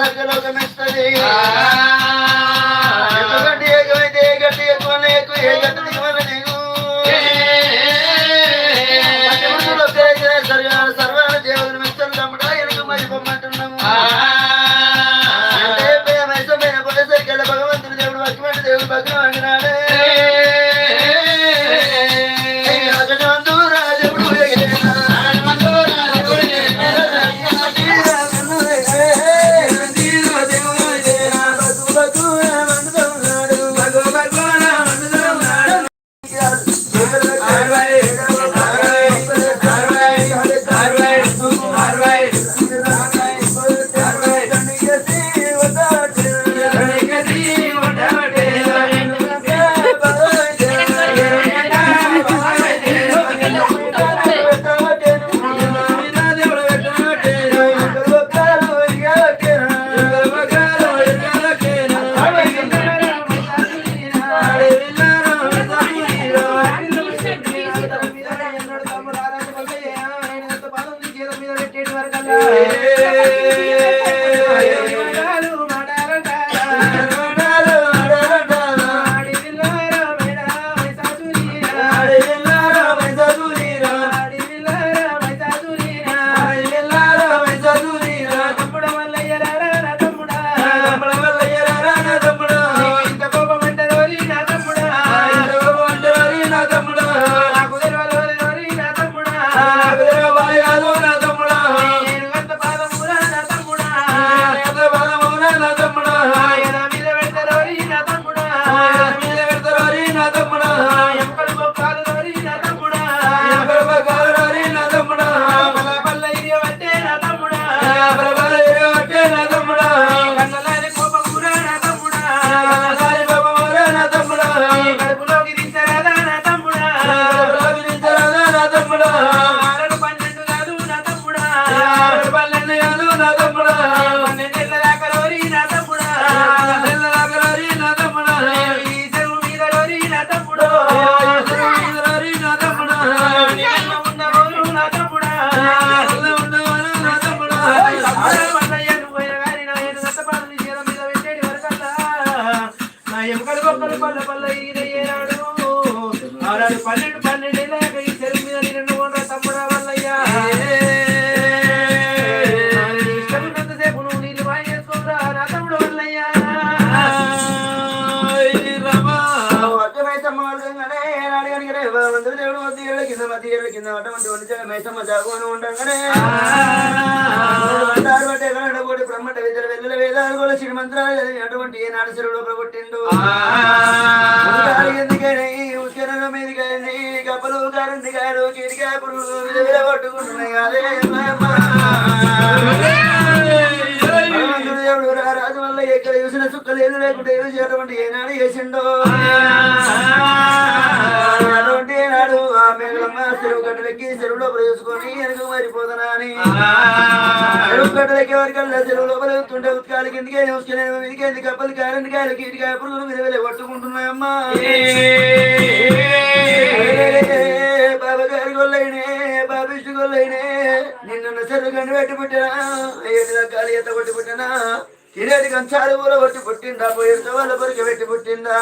దగ్గరలోకి మెస్తుంది పన్నెండు పన్నెండు ఏళ్ళాక ఈ చెరువు మీద నిన్ను ఉండరా తమ్ముడా వల్లయ్యా. ఇష్టమున్నంతసేపు నువ్వు నీళ్ళు చేసుకోరా నా తమ్ముడు వల్లయ్యా. అటువంటి ఏనాడు చెరువులో ప్రగొట్టిండు ఎందుకని ఉస్కరణ కప్పలు దేవుడు రా రాజు వల్ల ఎక్కడ చూసిన చుక్కలు ఏళ్ళు లేకుంటే ఏళ్ళు చేయటువంటి ఏనాడు చేసిండో. చెరువు గడ్డలెక్కి చెరువు లోపల చూసుకొని వెనుక మారిపోదనా అని చెరువు గడ్డలెక్కి వరకల్లా చెరువు లోపల వెళ్తుంటే ఉత్కాలు కిందికే చూసుకునే మీదికేంది కప్పలు కారండి కాయలు కీటికాయ పురుగులు విధవిధ కొట్టుకుంటున్నాయమ్మా బాబా గారి గొల్లైనే బాబిష్టి గొల్లైనే నిన్ను చెరువు గండి పెట్టి పుట్టినా ఏడు రకాలు ఎత్త కొట్టి పుట్టినా తినేటి కంచాలు ఊర కొట్టి పుట్టిందా పోయేట వాళ్ళ పొరికి పెట్టి పుట్టిందా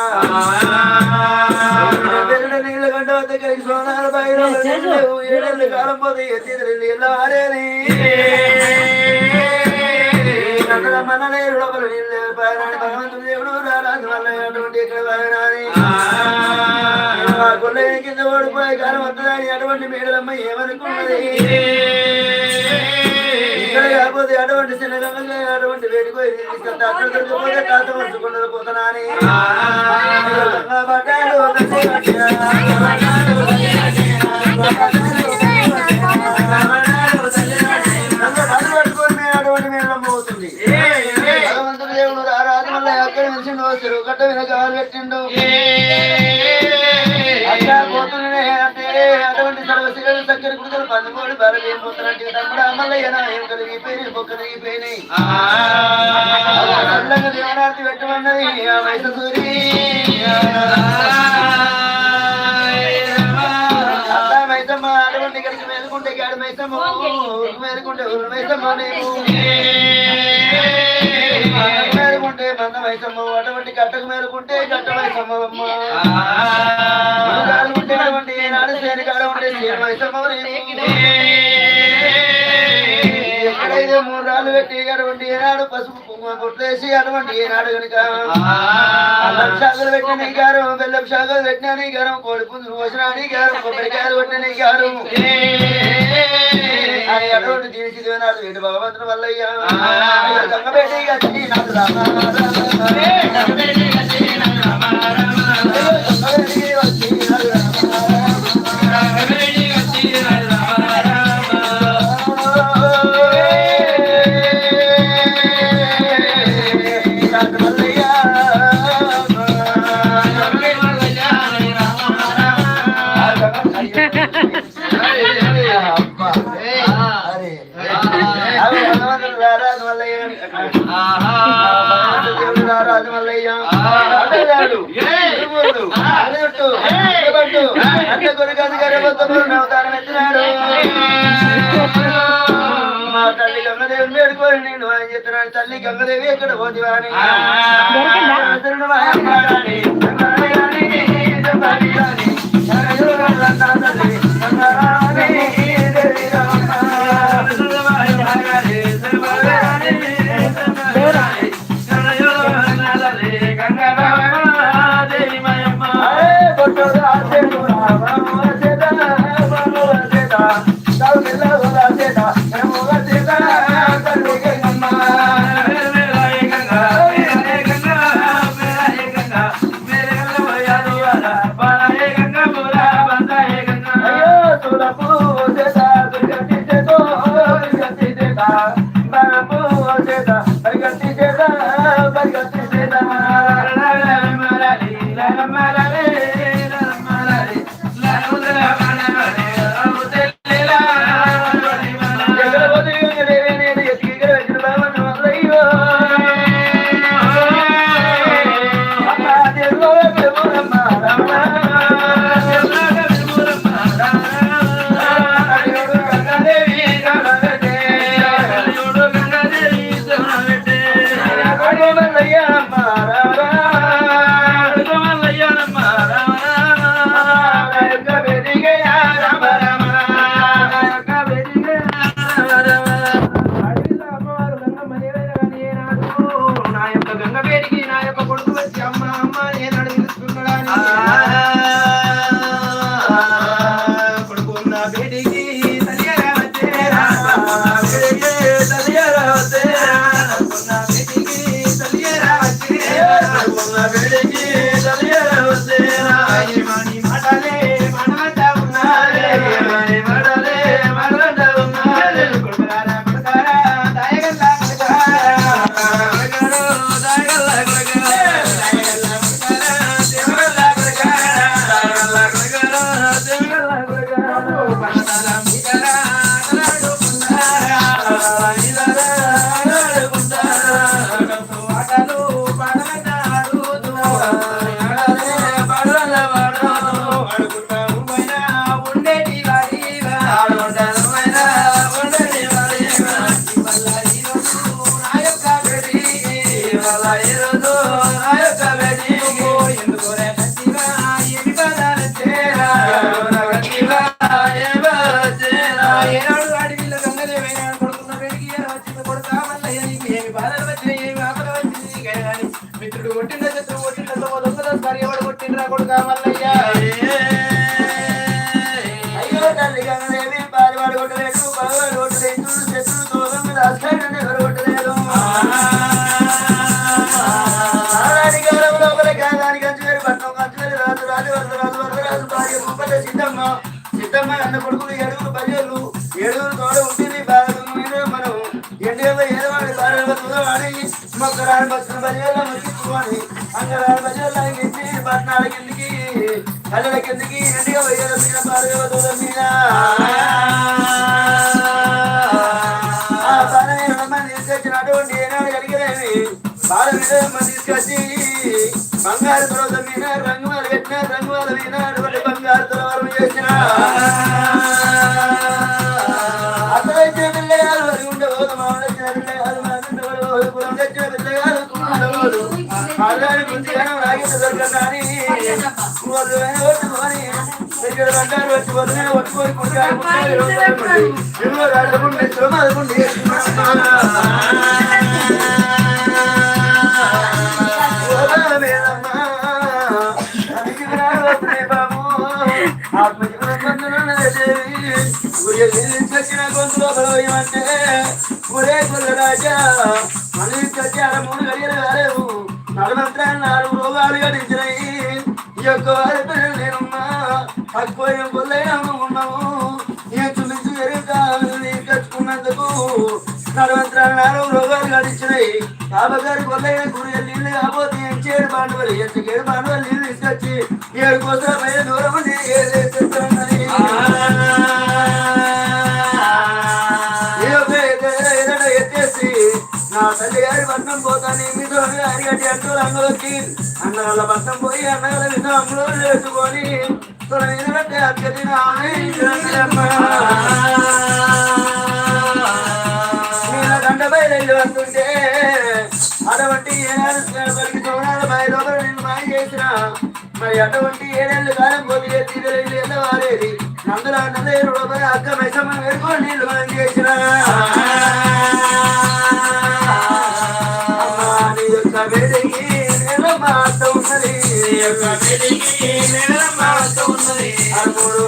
పెరిగిన నీళ్ళ గంట వద్ద కలిగి సోనాల బయలు ఏడేళ్ళు కాలం పోతే ఎత్తి నీళ్ళు ఆరేని మనలేరు లోపల నీళ్ళు పారాని భగవంతుడు దేవుడు రారాజు వల్ల అటువంటి ఇక్కడ పారాని ఆ గొల్లయ్య కింద ఓడిపోయే కాలం వస్తుందని అటువంటి మేడలమ్మ ఏమనుకున్నది కాకపోతే అటువంటి చిన్నగంగా అటువంటి వేడిపోయి అక్కడ దొరికిపోతే మర్చుకుంటారు పోతానని సర్వశిఖరు చక్కెర కుడుకలు పందుకోడు బలవి పోతున్నట్టు తమ్ముడు అమల్లయ్య నా ఏం కలిగిపోయినాయి బొక్క కలిగిపోయినాయి చల్లగా దేవరాత్రి పెట్టమన్నది ఆ వయసు సూరి. అత్త మైసమ్మ అటువంటి కలిసి మేలుకుంటే గాడి మైసమ్మ మేలుకుంటే ఊరు మైసమ్మ నేను మేలుకుంటే అన్న వయసమ్మ అటువంటి కట్టకు మేలుకుంటే వయసమ్మమ్మ ఉంటేటువంటి వయసమ్మ ఎక్కడైతే మూడు రాళ్ళు పెట్టి అటువంటి ఏనాడు పసుపు కుంకుమ కొట్లేసి అటువంటి ఏనాడు కనుక అల్లం శాఖలు పెట్టిన నీ గారు బెల్లం శాఖలు పెట్టిన నీ గారు కోడి పుంజులు పోసిన నీ గారు కొబ్బరికాయలు కొట్టిన నీ గారు అని అటువంటి దీనికి నాడు వీటి భగవంతుని వల్లయ్యా. గంగబెట్టి గచ్చి నాడు రామ మా తల్లి గంగదేవి వేడుకొని నేను ఆయన చెప్తున్నాను తల్లి గంగదేవి ఎక్కడ పోతివాని ఏనాడు సిద్ధమ్మ అన్న కొడుకులు ఏడుగురు పల్లెలు ఏడుగురు తోడ ఉంటుంది బాగా మనం. ఎండేవ ఏదవాడి బాగా తుదవాడి మొక్కరాని బస్సులు పల్లెల్లో ముగించుకొని అంగరాని పల్లెల్లో ఇంటి పట్నాల కిందికి కళ్ళ కిందికి ఎండిగా వయ్యాల మీద పారగవ దూరం మీద తీసుకొచ్చినటువంటి ఏనాడు కలిగలేవి బాల మీద తీసుకొచ్చి బంగారు తర్వాత మీద నాలుగు మంత్రాలు నాలుగు రోగాలు గడించినాయి యొక్క వారి నేనమ్మా తక్కువ కొల్లైనా ఎరుగుతాను నలవంతరాలు నాలుగు రోగాలు గడించినాయి. బాబగారి కొల్లైన గురి నీళ్ళు కాకపోతే ఏం చేయడు బాండవలు ఎంతకేడు బాండవలు నీళ్ళు తీసుకొచ్చి ఏడు కోసం దూరం ఉండి పట్నం అరిగట్టి అంటూ వాళ్ళ పోయి అన్నగల విధం అమ్ములు వేసుకొని తొల మీద పెట్టి గంట బయలు వస్తుంటే అటువంటి ఏనాడు పలికి చౌరాల నేను మాయ చేసిన మరి అటువంటి ఏడేళ్ళు కాలం పోతే తీరేళ్ళు ఎంత వారేది. నందుల నదేరు అక్క మెసమ్మ వేడుకొని నీళ్ళు చేసిన యొక్క వేడికి నేలమ్మ అంత ఉన్నది నీ యొక్క వేడికి నేలమ్మ అంత ఉన్నది ఆ. మూడు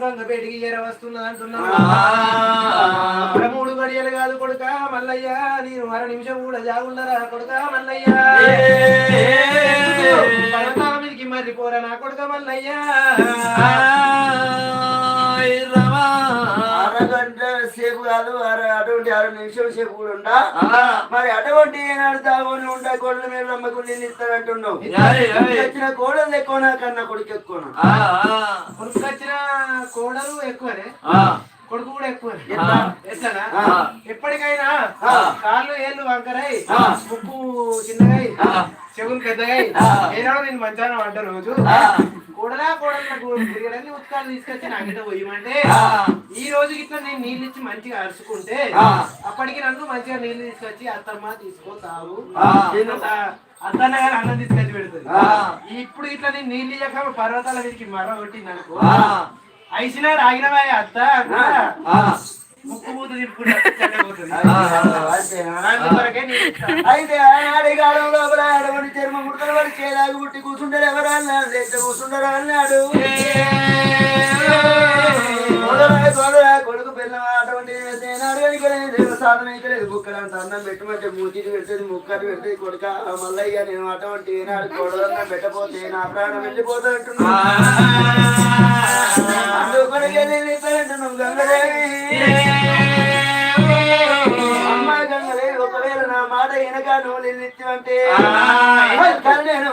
బయటికి ఏర వస్తున్నది అంటున్నా. మూడు గడియలు కాదు కొడుక మల్లయ్య నేను మర నిమిషం కూడా జాగుండరా కొడుక మల్లయ్య. మీదకి మరి పోరా నా కొడుక మల్లయ్య. కాదు అర అటువంటి అర నిమిషం సేపు కూడా ఉండా? మరి అటువంటి ఏనాడు తాగొని ఉంటా కోళ్ళ మీద నమ్మకం నేను ఇస్తానంటున్నావు వచ్చిన కోడలు ఎక్కువ కన్నా కొడుకు ఎక్కువ కొడుకు వచ్చిన కోడలు ఎక్కువనే. కొడుకు కూడా ఆ. ఎప్పటికైనా. కాళ్ళు ఏళ్ళు వంకరై. ముక్కు చిన్నగై. చెవులు పెద్దగై. ఏనాడో నేను మధ్యాహ్నం అంట రోజు. కూడలా కూడలకు తిరగడానికి ఉత్కాలు తీసుకొచ్చి నాకిట పోయమంటే ఆ. ఈ రోజు ఇట్లా నేను నీళ్ళు ఇచ్చి మంచిగా అరుచుకుంటే. అప్పటికి నన్ను మంచిగా నీళ్ళు తీసుకొచ్చి అత్తమ్మ తీసుకో తాగు ఆ. అత్తన్న గారు అన్నం తీసుకొచ్చి పెడుతుంది. ఇప్పుడు ఇట్లా నేను నీళ్ళు ఇయ్యక పర్వతాల మీదకి మర కొట్టింది అనుకో అత్త. ముక్కు మూత. అయితే ఆనాడు కాలం లోపల అటువంటి చర్మ ముడతలు పడి చేలాగి పుట్టి కూర్చుంటారు ఎవరు అన్నాడు లేక కూర్చుంటారు అన్నాడు కొడుకు అటువంటి సాధన అయితే లేదు బుక్కలంత అన్నం పెట్టమంటే మూతికి పెడుతుంది ముక్కటి పెడుతుంది కొడుక. మల్లయ్య నేను అటువంటి ఏనాడు కొడదన్నం పెట్టపోతే నా ప్రాణం వెళ్ళిపోతా అంటున్నా అందుకొరకే నేను ఇస్తానంటున్నావు గంగదేవి. అమ్మ గంగలే ఒకవేళ నా మాట వెనక నువ్వు నిలిచివంటే కన్నెను